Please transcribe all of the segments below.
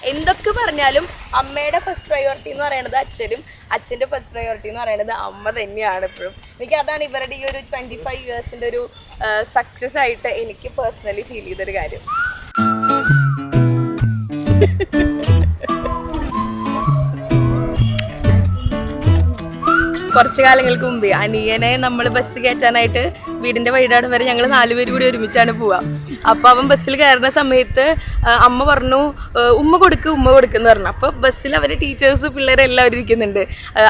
എന്തൊക്കെ പറഞ്ഞാലും അമ്മയുടെ ഫസ്റ്റ് പ്രയോറിറ്റി എന്ന് പറയുന്നത് അച്ഛനും അച്ഛന്റെ ഫസ്റ്റ് പ്രയോറിറ്റി എന്ന് പറയുന്നത് അമ്മ തന്നെയാണ് ഇപ്പോഴും. എനിക്ക് അതാണ് ഇവരുടെ ഈ ഒരു ട്വന്റി ഫൈവ് ഇയേഴ്സിന്റെ ഒരു സക്സസ് ആയിട്ട് എനിക്ക് പേഴ്സണലി ഫീൽ ചെയ്തൊരു കാര്യം. കുറച്ച് കാലങ്ങൾക്ക് മുമ്പേ അനിയനെ നമ്മൾ ബസ് കയറ്റാനായിട്ട് വീടിന്റെ വഴിയുടെ വരെ ഞങ്ങൾ നാലുപേര് കൂടി ഒരുമിച്ചാണ് പോവുക. അപ്പൊ അവൻ ബസ്സിൽ കയറുന്ന സമയത്ത് അമ്മ പറഞ്ഞു ഉമ്മ കൊടുക്ക് ഉമ്മ കൊടുക്കെന്ന് പറഞ്ഞു. അപ്പൊ ബസ്സിൽ അവന്റെ ടീച്ചേഴ്സ് പിള്ളേരെ എല്ലാവരും ഇരിക്കുന്നുണ്ട്.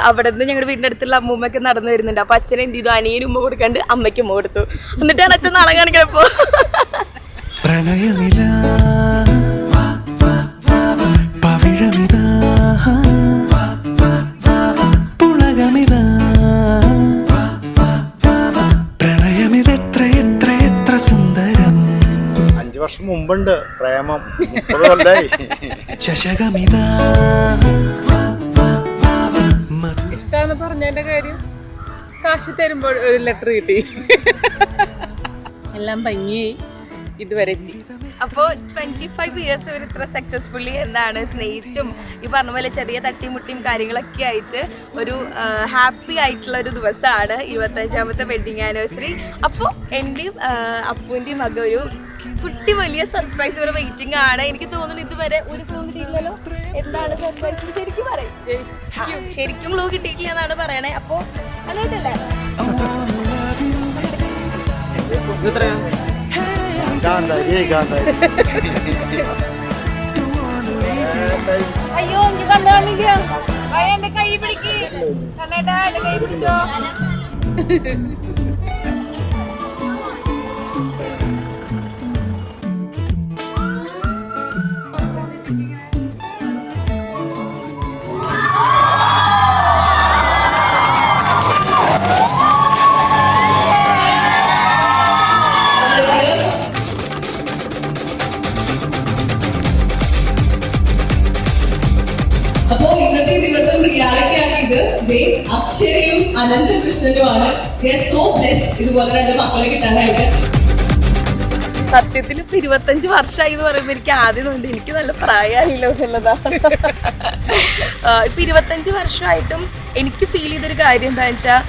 അവിടെ നിന്ന് ഞങ്ങളുടെ വീടിന്റെ അടുത്തുള്ള അമ്മൂമ്മയൊക്കെ നടന്നു വരുന്നുണ്ട്. അപ്പൊ അച്ഛൻ എന്ത് ചെയ്തു? അനിയനും ഉമ്മ കൊടുക്കാണ്ട് അമ്മയ്ക്ക് ഉമ്മ കൊടുത്തു. എന്നിട്ടാണ് അച്ഛൻ നാളെ കാണിക്കണപ്പോ മുമ്പുണ്ട് പ്രേമം. മുപ്പത് കൊല്ലായി. ശശകമിതാ ഇഷ്ടാന്ന് പറഞ്ഞതിന്റെ കാര്യം കാശ് തരുമ്പോൾ ഒരു ലെറ്റർ കിട്ടി. എല്ലാം ഭംഗിയായി ഇതുവരെ എത്തി. അപ്പോൾ ട്വന്റി ഫൈവ് ഇയേഴ്സ് ഇവർ ഇത്ര സക്സസ്ഫുള്ളി എന്താണ് സ്നേഹിച്ചും ഈ പറഞ്ഞ പോലെ ചെറിയ തട്ടിമുട്ടിയും കാര്യങ്ങളൊക്കെ ആയിട്ട് ഒരു ഹാപ്പി ആയിട്ടുള്ള ഒരു ദിവസമാണ് ഇരുപത്തഞ്ചാമത്തെ വെഡിങ് ആനിവേഴ്സറി അപ്പോൾ എന്റെയും അപ്പുവിന്റെയും മക ഒരു കുട്ടി വലിയ സർപ്രൈസ് വരെ വെയിറ്റിംഗ് ആണ്. എനിക്ക് തോന്നുന്നു ഇതുവരെ ഒരു ക്ലൂ കിട്ടിയില്ലല്ലോ എന്താണ് സർപ്രൈസ് ശരിക്കും പറയും. ആ, ശരിക്കും ക്ലൂ കിട്ടിയിട്ടില്ല എന്നാണ് പറയണേ. അപ്പോ ഗാന്ധാരി. അയ്യോ എനിക്ക് കണ്ണു കാണില്ല എന്റെ കൈ പിടിക്ക്. കണ്ണേട്ടാ എന്റെ കൈ പിടിച്ചോ. ദേ അക്ഷരയും അനന്തകൃഷ്ണനുമാണ്. സോ ബ്ലെസ്ഡ് ഇതുപോലെ രണ്ട് മക്കളെ കിട്ടാനായിട്ട്. സത്യത്തിൽ ഇപ്പൊ ഇരുപത്തഞ്ച് വർഷമായി എന്ന് പറയുമ്പോൾ എനിക്ക് ആദ്യം കൊണ്ട് എനിക്ക് നല്ല പ്രായമായില്ലോ എന്നുള്ളതാണ് ആ, ഇപ്പൊ ഇരുപത്തഞ്ച് വർഷമായിട്ടും എനിക്ക് ഫീൽ ചെയ്തൊരു കാര്യം എന്താണെന്ന് വെച്ചാൽ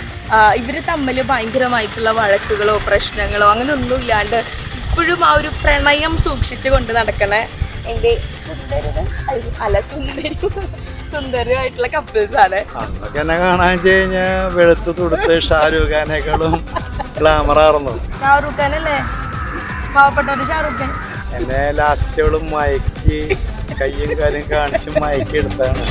ഇവർ തമ്മിൽ ഭയങ്കരമായിട്ടുള്ള വഴക്കുകളോ പ്രശ്നങ്ങളോ അങ്ങനെ ഒന്നും ഇല്ലാണ്ട് ഇപ്പോഴും ആ ഒരു പ്രണയം സൂക്ഷിച്ചു കൊണ്ട് നടക്കണേ. എന്റെ സുന്ദരനും അല്ല സുന്ദരി. സുന്ദരമായിട്ടുള്ള കപ്പിൾസ് ആണ് അന്നൊക്കെ എന്നെ കാണാൻ വെച്ച് വെളുത്ത് തുടുത്ത് ഷാരൂഖ് ഖാനേക്കാളും ഗ്ലാമറായിരുന്നു ഷാറൂഖ് ഖാൻ അല്ലേ പാവപ്പെട്ടവര് ഷാറൂഖ് ഖാൻ. എന്നെ ലാസ്റ്റ് അവൾ മയക്കി കയ്യും കാലും കാണിച്ച് മയക്കി എടുത്താണ്.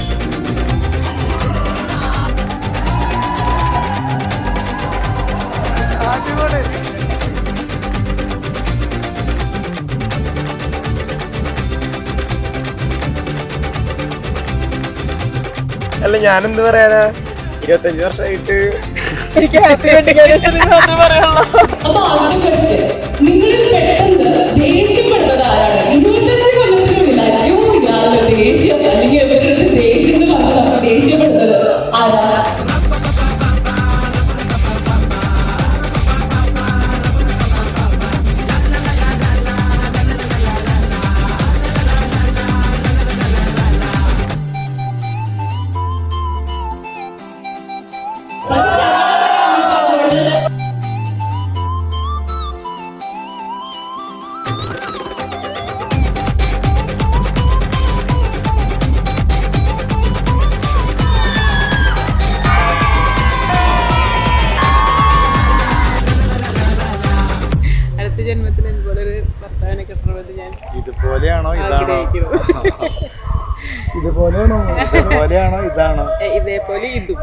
അല്ല ഞാനെന്ത് പറയാനാ? ഇരുപത്തഞ്ച് വർഷമായിട്ട് എനിക്ക് ഹാപ്പി വെഡിങ് ആനിവേഴ്സറി മാത്രമേ ജന്മത്തിൽ ഇതുപോലൊരു ഭർത്താവിനെ കിട്ടണമെന്ന് ഞാൻ ഇതുപോലെയാണോ ഇതാണോ? ഇതുപോലെയാണോ? ഇതുപോലെയാണോ? ഇതാണോ? ഇതേപോലെ ഇതും.